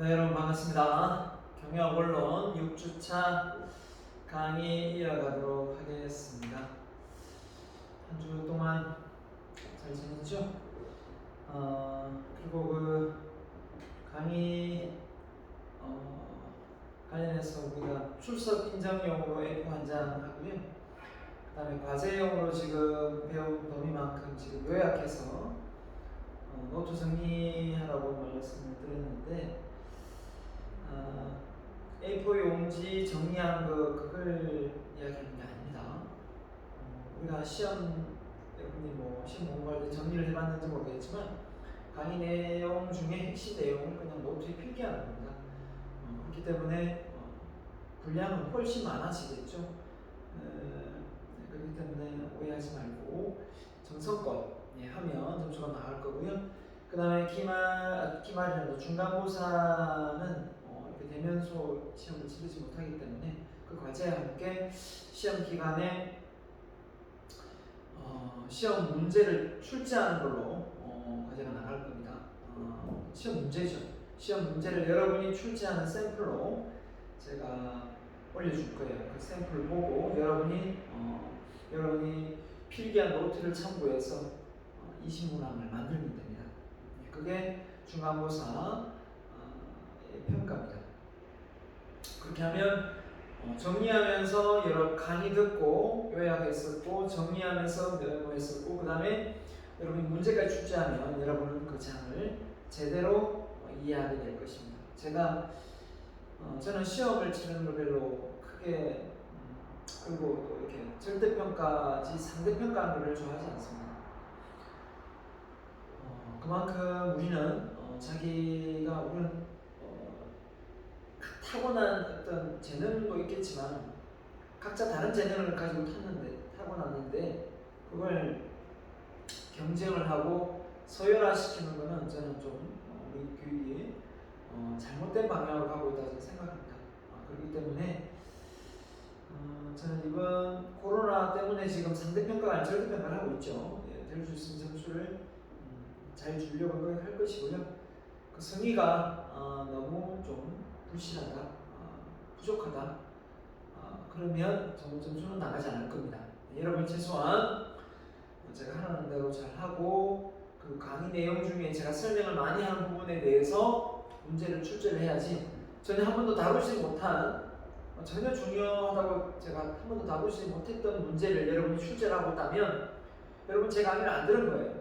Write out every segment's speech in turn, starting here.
네, 여러분 반갑습니다. 경영 언론 6주차 강의 이어가도록 하겠습니다. 한 주 동안 잘 지냈죠? 어, 그리고 그 강의 어, 관련해서 우리가 출석 인정용으로 A4 한장 하고요. 그 다음에 과제용으로 지금 배운 범위만큼 지금 요약해서 어, 노트 정리하라고 말씀을 드렸는데 아, A4 용지 정리한 거 그걸 이야기하는 게 아닙니다. 어, 우리가 시험 여러분이 뭐 시험 공부할 때 정리를 해봤는지 모르겠지만 강의 내용 중에 핵심 내용을 그냥 노트에 필기하는 겁니다. 어, 그렇기 때문에 어, 분량은 훨씬 많아지겠죠. 어, 그렇기 때문에 오해하지 말고 정성껏 예, 하면 점수가 나올 거고요. 그 다음에 기말, 기말이라도 중간고사는 대면서 시험을 치르지 못하기 때문에 그 과제와 함께 시험 기간에 어, 시험 문제를 출제하는 걸로 어, 과제가 나갈 겁니다. 어, 시험 문제죠. 시험 문제를 여러분이 출제하는 샘플로 제가 올려줄 거예요. 그 샘플 보고 여러분이 어, 여러분이 필기한 노트를 참고해서 어, 이 신문항을 만들면 됩니다. 그게 중간고사 어, 평가입니다. 그렇게 하면 어, 정리하면서 여러 강의 듣고 요약했었고 정리하면서 메모했었고 그 다음에 여러분이 문제까지 출제하면 여러분은 그 장을 제대로 어, 이해하게 될 것입니다. 제가 어, 저는 시험을 치는 걸 별로 크게 음, 그리고 또 이렇게 절대평가지 상대평가하는 걸 좋아하지 않습니다. 어, 그만큼 우리는 어, 자기가 우리는 어, 타고난 어떤 재능도 있겠지만 각자 다른 재능을 가지고 탔는데 타고났는데 그걸 경쟁을 하고 서열화시키는 것은 저는 좀 어, 우리 교육이 어, 잘못된 방향으로 가고 있다고 생각합니다. 어, 그렇기 때문에 어, 저는 이번 코로나 때문에 지금 상대평가가 절대평가를 하고 있죠. 예, 될수 있는 점수를 음, 잘 주려고 노력할 것이고요. 그 성의가 어, 너무 좀 불실하다, 어, 부족하다. 어, 그러면 점- 점수는 나가지 않을 겁니다. 여러분 최소한 제가 하라는 대로 잘 하고 그 강의 내용 중에 제가 설명을 많이 한 부분에 대해서 문제를 출제를 해야지 전혀 한 번도 다루지 못한 어, 전혀 중요하다고 제가 한 번도 다루지 못했던 문제를 여러분이 출제를 하고 있다면 여러분 제 강의를 안 들은 거예요.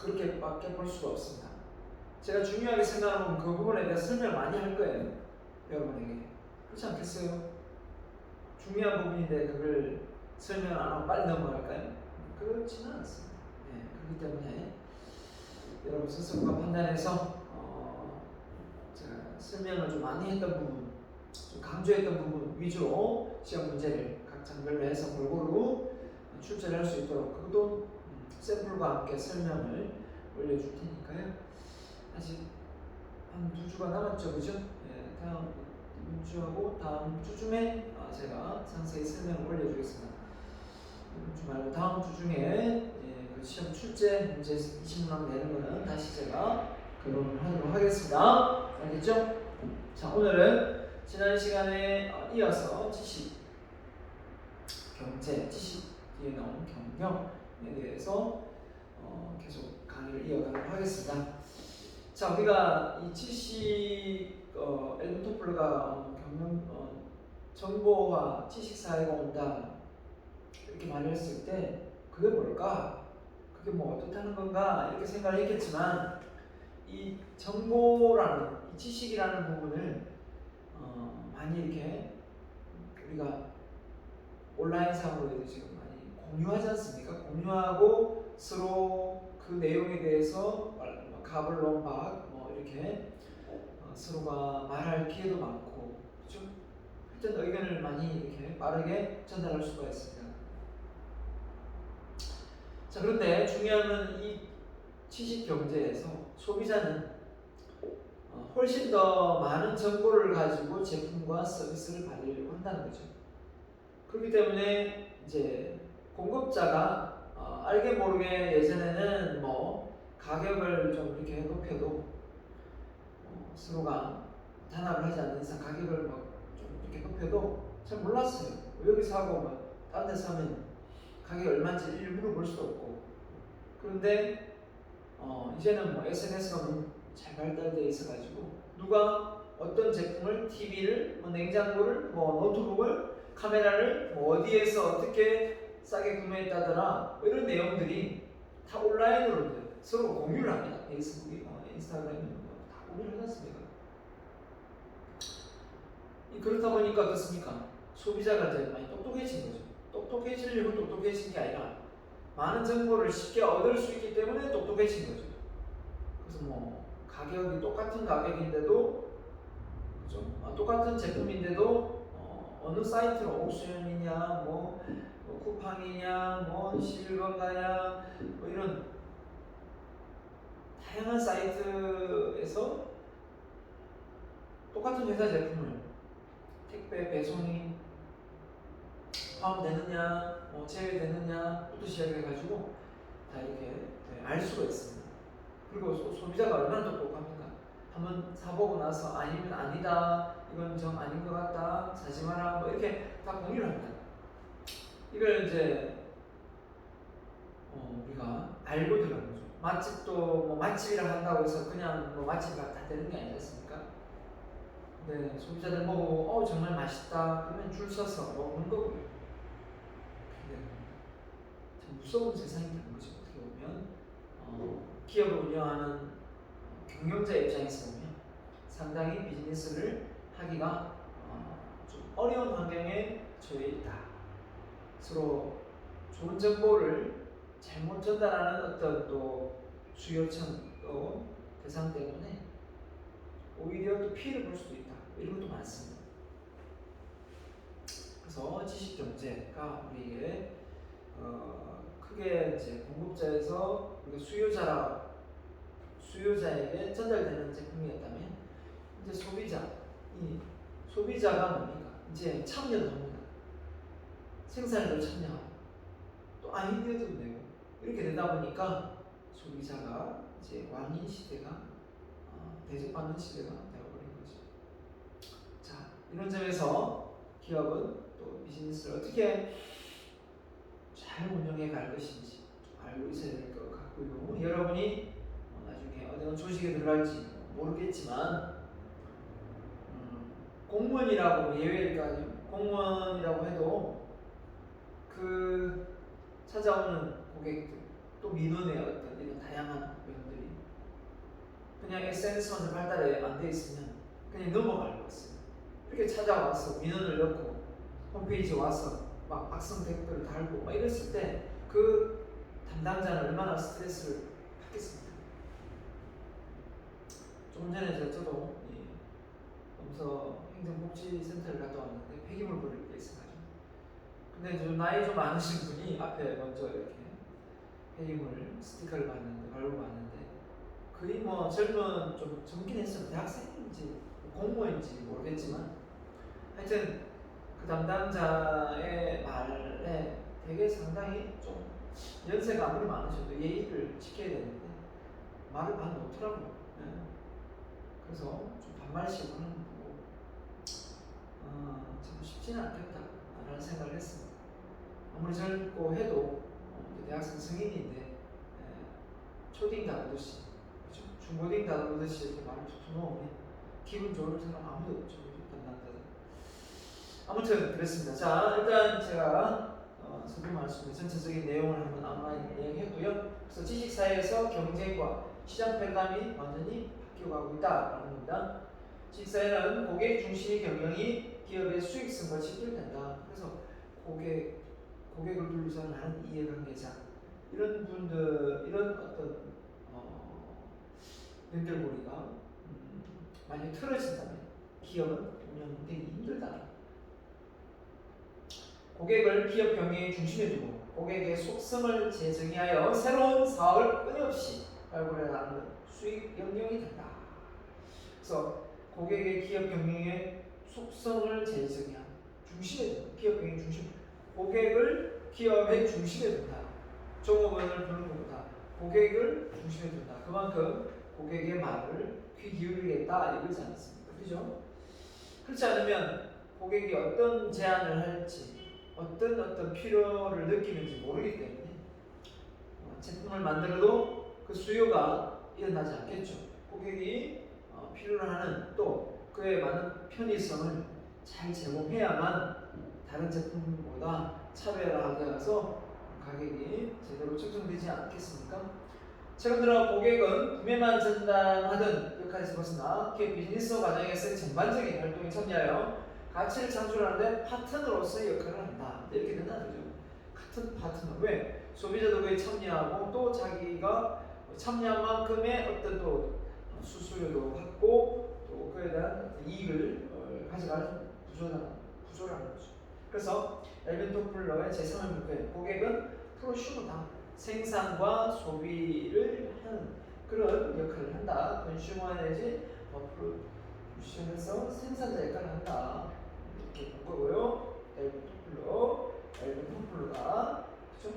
그렇게밖에 볼 수가 없습니다. 제가 중요하게 생각하면 그 부분에 대해서 설명을 많이 할 거예요. 여러분에게. 그렇지 않겠어요? 중요한 부분인데 그걸 설명을 안 하고 빨리 넘어갈까요? 그렇지는 않습니다. 네, 그렇기 때문에 여러분 스스로가 판단해서 어, 제가 설명을 좀 많이 했던 부분, 좀 강조했던 부분 위주로 시험 문제를 각 장별로 해서 골고루 출제를 할 수 있도록 그것도 음, 샘플과 함께 설명을 올려줄 테니까요. 아직 한 두 주가 남았죠, 그죠? 예, 다음 주하고 다음 주쯤에 아, 제가 상세히 설명을 올려주겠습니다. 이번 주 말고 다음 주 중에 예, 그 시험 출제 문제 20문항 내는 거는 다시 제가 그론을 하도록 하겠습니다. 알겠죠? 자, 오늘은 지난 시간에 어, 이어서 지식, 경제, 지식 뒤에 나온 경영에 대해서 어, 계속 강의를 이어가도록 하겠습니다. 자, 우리가 이 지식 어, 엘문 토플러가 어, 경영 어, 정보와 지식 사회가 온다 이렇게 말을 했을 때 그게 뭘까? 그게 뭐 어떻다는 건가? 이렇게 생각을 했겠지만 이 정보라는 이 지식이라는 부분을 어, 많이 이렇게 우리가 온라인 상으로 지금 많이 공유하지 않습니까? 공유하고 서로 그 내용에 대해서 가불론박 뭐 이렇게 어, 서로가 말할 기회도 많고 그렇죠? 하여튼 의견을 많이 이렇게 빠르게 전달할 수가 있습니다. 자 그런데 중요한 건 이 지식 경제에서 소비자는 어, 훨씬 더 많은 정보를 가지고 제품과 서비스를 받으려고 한다는 거죠. 그렇기 때문에 이제 공급자가 어, 알게 모르게 예전에는 뭐 가격을 좀 이렇게 높여도 서로가 단합을 하지 않는 이상 가격을 막 좀 이렇게 높여도 잘 몰랐어요. 뭐 여기 사고 막 다른 데 사면 가격이 얼마인지 일일이 물어볼 수도 없고 그런데 어, 이제는 뭐 SNS가 잘 발달되어 있어가지고 누가 어떤 제품을 TV를 뭐 냉장고를 뭐 노트북을 카메라를 뭐 어디에서 어떻게 싸게 구매했다더라 뭐 이런 내용들이 다 온라인으로 이제 서로 공유를 합니다. 페이스북이 뭐 인스타그램이 뭐다 공유를 해놨습니다. 이 그렇다 보니까 어떻습니까? 소비자가 이제 많이 똑똑해진 거죠. 똑똑해지려고 똑똑해진 게 아니라 많은 정보를 쉽게 얻을 수 있기 때문에 똑똑해진 거죠. 그래서 뭐 가격이 똑같은 가격인데도 그죠? 아, 똑같은 제품인데도 어, 느 사이트로 옥션이냐 뭐, 뭐 쿠팡이냐 뭐 실버가냐 뭐 이런 다양한 사이트에서 똑같은 회사 제품을 택배 배송이 포함되느냐 뭐 제외되느냐부터 시작해가지고 다 이렇게 네, 알 수가 있습니다. 그리고 소, 소비자가 얼마나 똑똑합니까? 한번 사보고 나서 아니면 아니다 이건 정 아닌 것 같다 사지 마라 뭐 이렇게 다 공유를 합니다. 이걸 이제 어, 우리가 알고 거죠. 맛집도 뭐 맛집이라 한다고 해서 그냥 뭐 맛집 다 되는 게 아니지 않습니까? 네, 소비자들 보고 어 정말 맛있다 그러면 줄 서서 먹는 거고요. 네, 참 무서운 세상이 되는 거죠. 어떻게 보면 어, 기업을 운영하는 경영자 입장에서 보면 상당히 비즈니스를 하기가 어, 좀 어려운 환경에 처해 있다. 서로 좋은 정보를 잘못 전달하는 어떤 또 수요청 또 대상 때문에 오히려 또 피해를 볼 수도 있다. 이런 것도 많습니다. 그래서 지식 경제가 우리에게 어, 크게 이제 공급자에서 수요자라 수요자에게 전달되는 제품이었다면 이제 소비자 이 소비자가 뭡니까? 이제 참여도 합니다. 생산에도 참여하고 또 아이디어도 내고 이렇게 되다 보니까 소비자가 이제 왕인 시대가 어, 대접받는 시대가 되어버린 거죠. 자 이런 점에서 기업은 또 비즈니스를 어떻게 잘 운영해 갈 것인지 좀 알고 있어야 될 것 같고요. 여러분이 어, 나중에 어느 조직에 들어갈지 모르겠지만 음, 공무원이라고 예외일 거 아니에요. 공무원이라고 해도 그 찾아오는 고객들 또 민원의 어떤 이런 다양한 면들이 그냥 SNS만 발달에 안돼 있으면 그냥 넘어갈 것 같습니다. 이렇게 찾아와서 민원을 넣고 홈페이지 와서 막 악성 댓글을 달고 막 이랬을 때 그 담당자는 얼마나 스트레스를 받겠습니까? 조금 전에 저- 저도 이 검서 행정복지센터를 갔다 왔는데 폐기물 버릴 때 있어가지고 근데 좀 나이 좀 많으신 분이 앞에 먼저 이렇게 폐기물 스티커를 봤는데 걸고 봤는데 거의 뭐 젊은 좀 젊긴 했어요 대학생인지 공무원인지 모르겠지만 하여튼 그 담당자의 말에 되게 상당히 좀 연세가 아무리 많으셔도 예의를 지켜야 되는데 말을 반 못하더라고요. 예. 그래서 좀 반말씩 하는 거 보고 어, 참 쉽지는 않겠다라는 생각을 했습니다. 아무리 젊고 해도 대학생 승인인데 예, 초딩 다루듯이 그렇죠? 중고딩 다루듯이 이렇게 말을 툭툭 놓으면 기분 좋을 사람 아무도 없죠. 담당자들. 아무튼 그랬습니다. 자 일단 제가 어, 서두 말씀의 전체적인 내용을 한번 아마 이야기했고요. 그래서 지식 사회에서 경쟁과 시장 평감이 완전히 바뀌어가고 있다라는 겁니다. 지식 사회는 고객 중심의 경영이 기업의 수익성과 직결된다. 그래서 고객 고객을 둘러싼 하는 이해관계자 이런 분들 이런 어떤 어, 연결고리가 음, 많이 틀어진다면 기업은 운영되기 힘들다. 고객을 기업 경영의 중심에 두고 고객의 속성을 재정의하여 새로운 사업을 끊임없이 발굴해 나가는 수익 영역이 된다. 그래서 고객의 기업 경영의 속성을 재정의한 중심에 둔다. 기업 경영 중심. 고객을 기업의 중심에 둔다. 종업원을 부르는 것보다 고객을 중심에 둔다. 그만큼 고객의 말을 귀 기울이겠다 이러지 않습니까? 그죠? 그렇지 않으면 고객이 어떤 제안을 할지 어떤 어떤 필요를 느끼는지 모르기 때문에 어, 제품을 만들어도 그 수요가 일어나지 않겠죠. 고객이 어, 필요로 하는 또 그에 맞는 편의성을 잘 제공해야만 다른 제품보다 차별화하게 해서 가격이 제대로 책정되지 않겠습니까? 최근 들어 고객은 구매만 전담하던 역할에서 벗어나 기업 비즈니스 과정에서의 전반적인 활동에 참여하여 가치를 창출하는데 파트너로서의 역할을 한다. 이렇게 된다 그죠? 같은 파트너 왜 소비자도 그에 참여하고 또 자기가 참여한 만큼의 어떤 또 수수료도 받고 또 그에 대한 이익을 어, 가져가는 구조다 구조라는 거죠. 그래서 엘빈 토플러의 제3의 문제 고객은 프로슈머다 생산과 소비를 하는 그런 역할을 한다. 컨슈머 에너지 프로듀셔에서 생산자 역할을 한다. 이렇게 본 거고요. 엘빈 토플러, 엘빈 토플러가 그죠?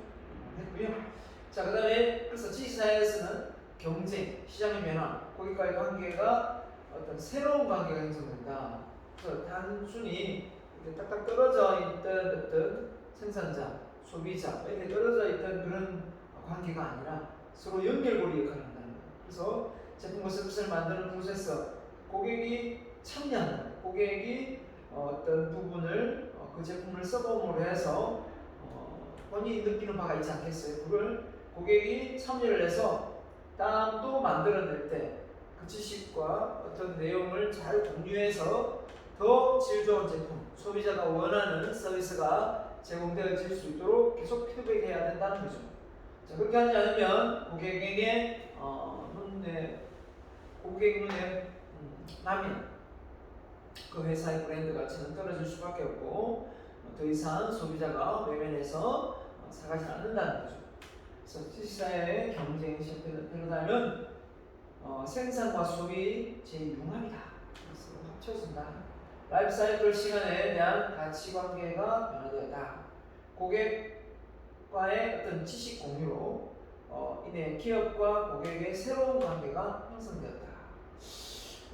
했고요. 자, 그 다음에 그래서 지식사회에서는 경쟁, 시장의 변화, 고객과의 관계가 어떤 새로운 관계가 형성된다. 그래서 단순히 딱딱 떨어져 있던 어떤 생산자, 소비자 이렇게 떨어져 있던 그런 관계가 아니라 서로 연결고리 역할을 한다는 거예요. 그래서 제품과 서비스를 만드는 프로세서 고객이 참여하는 고객이 어, 어떤 부분을 어, 그 제품을 써봄으로 해서 어, 본인이 느끼는 바가 있지 않겠어요? 그걸 고객이 참여를 해서 다음도 만들어낼 때 그 지식과 어떤 내용을 잘 공유해서 더 질 좋은 제품, 소비자가 원하는 서비스가 제공되어질 수 있도록 계속 피드백해야 된다는 거죠. 자, 그렇게 하지 않으면 고객에게 어, 눈에 고객 눈에 음, 라면 그 회사의 브랜드 가치는 떨어질 수밖에 없고 어, 더 이상 소비자가 외면해서 어, 사가지 않는다는 거죠. 그래서 지식사회의 경쟁 패러다임은 어, 생산과 소비 제6합이다. 그래서 합쳐진다. 라이프 사이클 시간에 대한 가치 관계가 변화되었다. 고객과의 어떤 지식 공유로 어, 인해 기업과 고객의 새로운 관계가 형성되었다.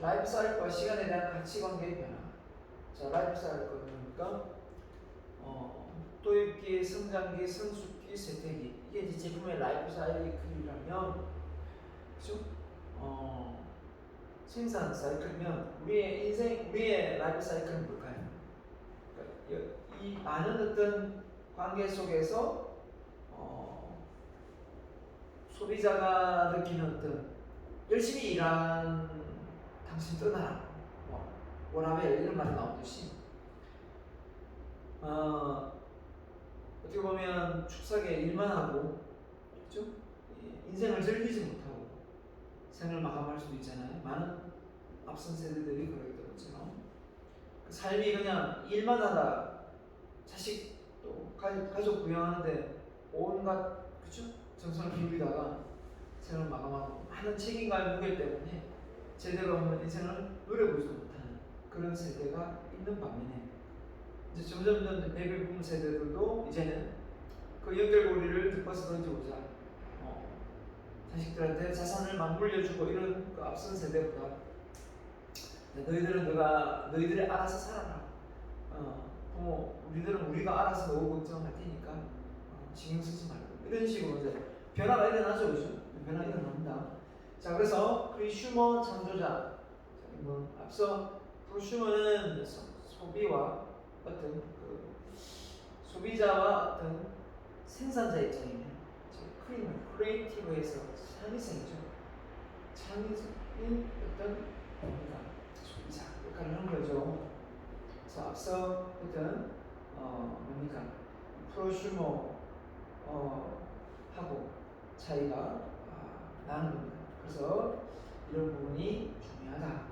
라이프 사이클과 시간에 대한 가치 관계의 변화. 자, 라이프 사이클은 어, 도입기, 성장기, 성숙기, 쇠퇴기. 이게 이제 제품의 라이프 사이클이라면, 그죠? 어, 생산 사이클이면 우리의 인생, 우리의 라이프 사이클은 뭘까요? 그러니까 이 많은 어떤 관계 속에서 어, 소비자가 느끼는 어떤 열심히 일한 당신 떠나라. 뭐, 워라벨 이런 말이 나오듯이 어, 어떻게 보면 축사게 일만 하고 그죠? 예, 인생을 즐기지 못하고 생을 마감할 수도 있잖아요. 많은 앞선 세대들이 그러겠던 것처럼 그 삶이 그냥 일만 하다 자식 또 가- 가족 부양하는데 온갖 그죠? 정성을 기울이다가 생을 마감하고 많은 책임감의 무게 때문에 제대로 한번 인생을 누려보지도 못하는 그런 세대가 있는 반면에 이제 점점 점 베이비 붐 세대들도 이제는 그 연결고리를 던지고자 어, 자식들한테 자산을 막 물려주고 이런 그 앞선 세대보다 너희들은 너가 너희들이 알아서 살아라. 어, 부모 우리들은 우리가 알아서 너무 걱정할 테니까 어, 신경 쓰지 말고 이런 식으로 이제 변화가 일어나죠, 그죠? 변화 가 일어납니다. 자, 그래서 프리슈머 창조자. 자, 뭐 앞서 프로슈머는 소- 소비와 어떤 그 소비자와 어떤 생산자 입장이면 크리머, 크리에이티브에서 창의성이죠. 창의적인 어떤 뭡니까? 소비자 역할을 하는 거죠. 그래서 앞서 했던 어 뭡니까? 프로슈머 어 하고 차이가 아, 나는 겁니다. 그래서 이런 부분이 중요하다.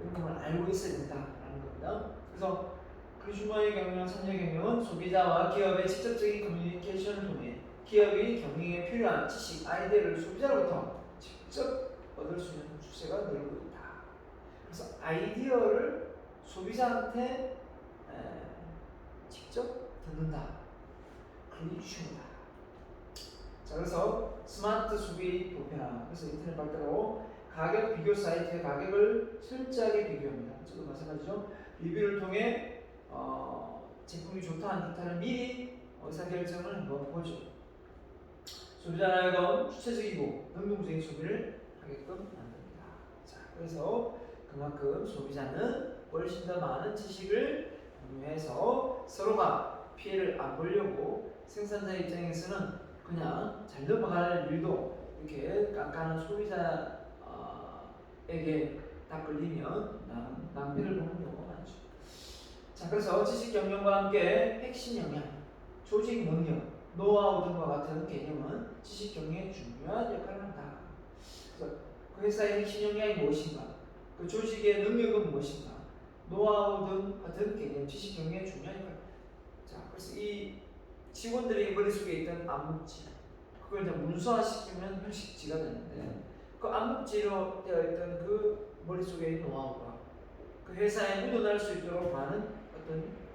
이런 부분을 알고 있어야 된다라는 겁니다. 그래서 컨슈머의 경영, 참여 경영은 소비자와 기업의 직접적인 커뮤니케이션을 통해 기업이 경영에 필요한 지식, 아이디어를 소비자로부터 직접 얻을 수 있는 추세가 늘고 있다. 그래서 아이디어를 소비자한테 에, 직접 듣는다. 그게 이슈다. 자, 그래서 스마트 소비 보편화. 그래서 인터넷 발달로 가격 비교 사이트의 가격을 철저하게 비교합니다. 저도 마찬가지죠. 리뷰를 통해 어, 제품이 좋다 안 좋다를 미리 의사결정을 한번 보죠. 소비자라고 주체적이고 능동적인 소비를 하게끔 만듭니다. 자, 그래서 그만큼 소비자는 훨씬 더 많은 지식을 공유해서 서로가 피해를 안 보려고 생산자 입장에서는 그냥 잘 넘어갈 일도 이렇게 깐깐한 소비자에게 딱 걸리면 남, 낭비를 보는 경우가 많죠. 자, 그래서 지식 경영과 함께 핵심 역량, 조직 능력, 노하우 등과 같은 개념은 지식 경영에 중요한 역할을 한다. 그래서 그 회사의 핵심 역량이 무엇인가, 그 조직의 능력은 무엇인가, 노하우 등 같은 개념, 지식 경영에 중요한 역할. 자, 그래서 이 직원들이 머릿속에 있던 암묵지, 그걸 이제 문서화시키면 형식지가 되는데, 그 암묵지로 되어 있던 그 머릿속에 있는 노하우가 그 회사에 묻어날 수 있도록 많은 어떤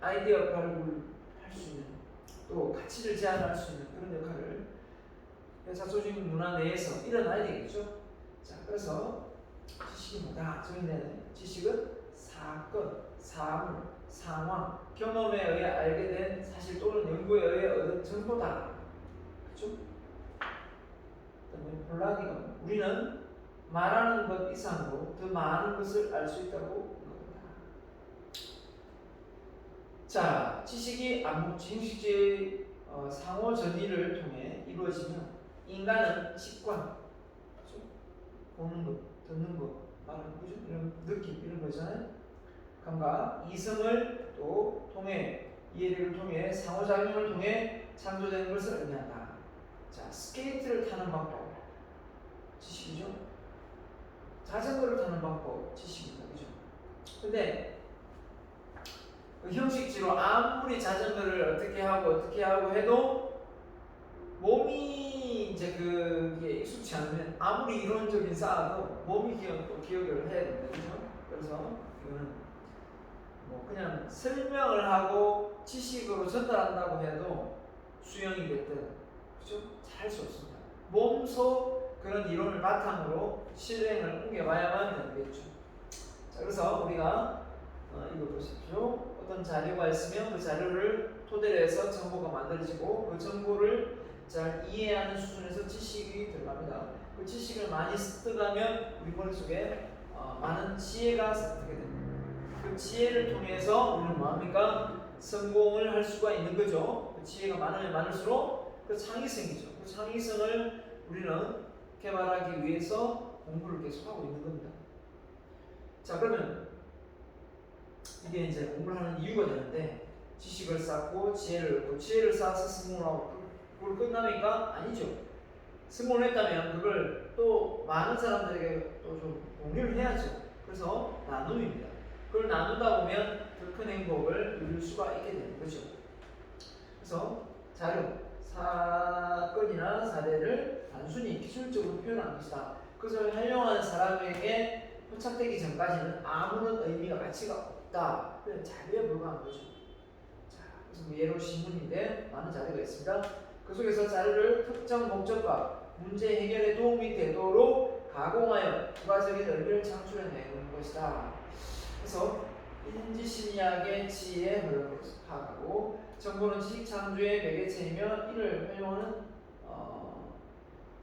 아이디어 발굴 할수 있는 또 가치를 제안할 수 있는 그런 역할을 조직 문화 내에서 일어나야 되겠죠. 자, 그래서 뭐다? 저희는 지식은 사건, 사물, 상황, 경험에 의해 알게 된 사실 또는 연구에 의해 얻은 정보다. 그렇죠? 그다음에 폴라디가 우리는 말하는 것 이상으로 더 많은 것을 알 수 있다고 겁니다. 자, 지식이 암묵지, 형식지의 어, 상호 전이를 통해 이루어지면 인간은 직관? 보는 것, 듣는 것, 말하는 거죠. 이런 느낌 이런 거잖아요. 감각, 이성을 또 통해 이해를 통해 상호작용을 통해 창조되는 것을 의미한다. 자, 스케이트를 타는 방법 지식이죠. 자전거를 타는 방법 지식입니다. 그죠? 근데 그 형식지로 아무리 자전거를 어떻게 하고 어떻게 하고 해도 몸이 이제 그게 익숙치 않으면 아무리 이론적인 쌓아도 몸이 기억, 기억을 해야 됩니다. 그죠? 그래서 이거는 뭐 그냥 설명을 하고 지식으로 전달한다고 해도 수영이 됐든 그죠? 잘 수 없습니다. 몸소 그런 이론을 바탕으로 실행을 옮겨봐야만 되겠죠. 자, 그래서 우리가 어, 이거 보십시오. 어떤 자료가 있으면 그 자료를 토대로 해서 정보가 만들어지고 그 정보를 잘 이해하는 수준에서 지식이 들어갑니다. 그 지식을 많이 습득하면 우리 머릿속에 어, 많은 지혜가 습득이 됩니다. 그 지혜를 통해서 우리는 뭐합니까? 성공을 할 수가 있는 거죠. 그 지혜가 많으면 많을수록 그 창의성이죠. 그 창의성을 우리는 개발하기 위해서 공부를 계속하고 있는 겁니다. 자, 그러면 이게 이제 공부를 하는 이유가 되는데 지식을 쌓고 지혜를 얻고 지혜를 쌓아서 성공을 하고 그걸 끝나니까 아니죠. 성공을 했다면 그걸 또 많은 사람들에게 또 좀 공유를 해야죠. 그래서 나눔입니다. 그걸 나누다 보면 더 큰 행복을 누릴 수가 있게 되는 거죠. 그래서 자료, 사건이나 사례를 단순히 기술적으로 표현한 것이다. 그것을 활용하는 사람에게 포착되기 전까지는 아무런 의미가 가치가 없다. 그냥 자료에 불과한 거죠. 자, 그래서 뭐 예로 신문인데 많은 자료가 있습니다. 그 속에서 자료를 특정 목적과 문제 해결에 도움이 되도록 가공하여 부가적인 의미를 창출해내는 것이다. 그래서 인지심리학의 지혜에 흐르는 것을 파악하고 정보는 지식 창조의 매개체이며 이를 활용하는 어,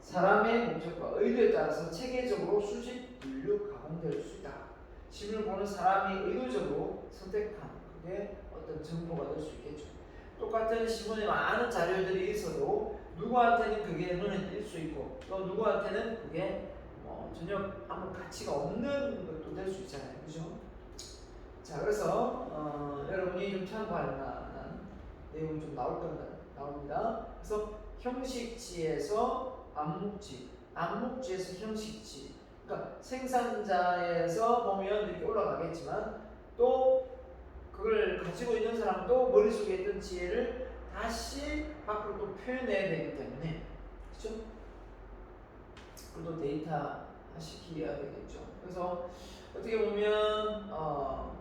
사람의 목적과 의도에 따라서 체계적으로 수집, 분류, 가공될 수 있다. 신문을 보는 사람이 의도적으로 선택한 그게 어떤 정보가 될 수 있겠죠. 똑같은 신문에 많은 자료들이 있어도 누구한테는 그게 눈에 띌 수 있고 또 누구한테는 그게 뭐 전혀 아무 가치가 없는 것도 될 수 있잖아요. 그죠? 자, 그래서 어, 여러분이 좀 참고할 만한 내용이 좀 나올 겁니다. 나옵니다. 그래서 형식지에서 암묵지, 암묵지에서 형식지. 그러니까 생산자에서 보면 이렇게 올라가겠지만 또 그걸 가지고 있는 사람도 머릿속에 있던 지혜를 다시 밖으로 또 표현해야 되기 때문에 그렇죠? 그것도 데이터 시키야 되겠죠. 그래서 어떻게 보면 어,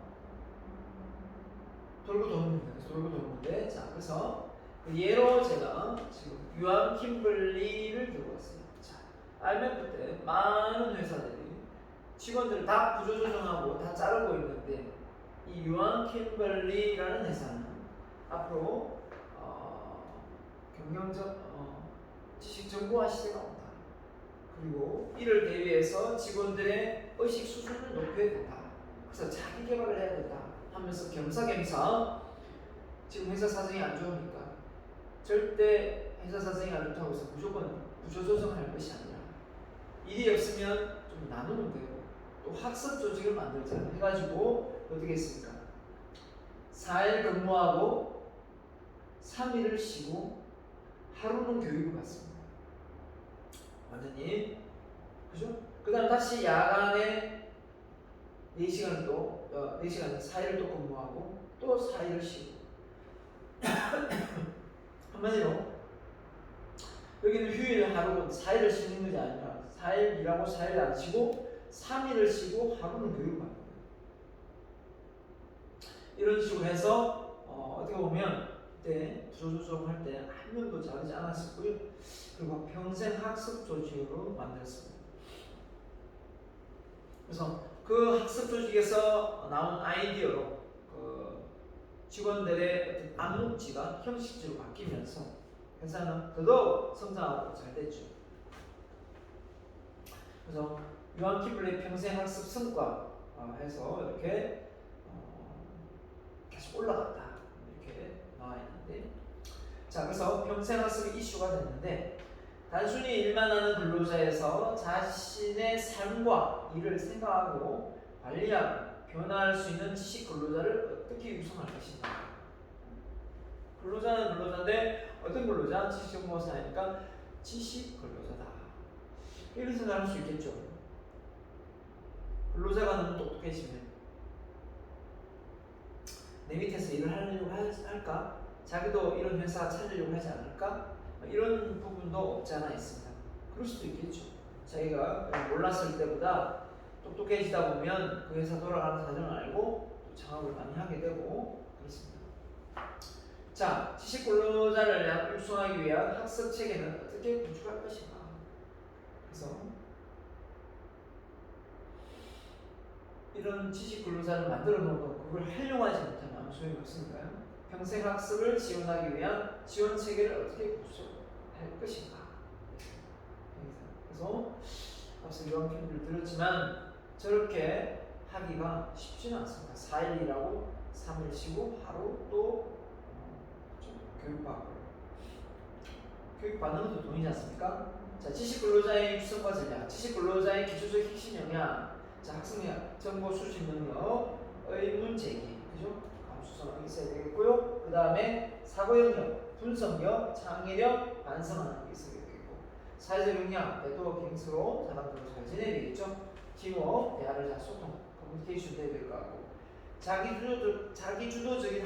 돌고 도는데 돌고 도는데 자 그래서 그 예로 제가 지금 유암 킴블리를 들고 왔어요. 자 IMF 때 많은 회사들이 직원들을 다 구조조정하고 다 자르고 있는데 이 유한 킴벌리라는 회사는 앞으로 어, 경영적 어, 지식 정보화 시대가 온다. 그리고 이를 대비해서 직원들의 의식 수준을 높여야 된다. 그래서 자기 개발을 해야 된다. 하면서 겸사겸사 지금 회사 사정이 안 좋으니까 절대 회사 사정이 안 좋다고 해서 무조건 구조조정할 것이 아니라 일이 없으면 좀 나누면 되고 또 학습 조직을 만들자 해가지고 어떻게 했습니까? 4일 근무하고 3일을 쉬고 하루는 교육을 받습니다. 완전히 그죠? 그 다음 다시 야간에 4시간 또 어, 4시간 4일을 또 근무하고 또 4일을 쉬고 한마디로 여기는 휴일 하루 4일을 쉬는 것이 아니라 4일 일하고 4일 안 쉬고 3일을 쉬고 하루는 교육을 받는 거예요. 이런 식으로 해서 어, 어떻게 보면 그때 구조조정할 때 한 명도 자르지 않았었고요. 그리고 평생 학습 조직으로 만들었습니다. 그래서 그 학습 조직에서 나온 아이디어로 그 직원들의 어떤 암묵지가 형식적으로 바뀌면서 회사는 더더욱 성장하고 잘 됐죠. 그래서 유한 키플의 평생 학습 성과 어, 해서 이렇게 어, 계속 올라갔다. 이렇게 나와 있는데. 자 그래서 평생 학습이 이슈가 됐는데 단순히 일만 하는 근로자에서 자신의 삶과 일을 생각하고 관리하고 변화할 수 있는 지식 근로자를 어떻게 육성할 것인가. 근로자는 근로자인데 어떤 근로자? 지식 정보사니까 지식 근로자다 이런 생각을 할 수 있겠죠 근로자가 너무 똑똑해지면 내 밑에서 일을 하려고 할- 할까? 자기도 이런 회사 차리려고 하지 않을까? 이런 부분도 없지 않아 있습니다. 그럴 수도 있겠죠. 자기가 몰랐을 때보다 똑똑해지다 보면 그 회사 돌아가는 사정을 알고 또 창업을 많이 하게 되고 그렇습니다. 자, 지식 근로자를 육성하기 위한 학습 체계는 어떻게 구축할 것인가? 그래서 이런 지식 근로자를 만들어 놓고 그걸 활용하지 아무 소용이 없으니까요. 평생 학습을 지원하기 위한 지원 체계를 어떻게 구축할 것인가. 그래서 앞서 이런 표현을 들었지만 저렇게 하기가 쉽지는 않습니다. 4일 일하고 3일 쉬고 하루 또 어, 좀 교육받고 교육받는 것도 돈이지 않습니까? 자, 지식 근로자의 육성과 전략, 지식 근로자의 기초적 핵심 역량, 자, 학습력, 정보 수집 능력, 의문 제기, 그죠? 감수성 있어야 되겠고요. 그 다음에 사고 영역, 분석력, 창의력, 반성하는 게 있어야 되겠고, 사회적 역량, 네트워킹스로 사람들과 잘 지내야 되겠죠. 팀워크, 대화를 잘 소통, 커뮤니케이션 돼야 될 것 같고, 자기 주도 자기 주도적인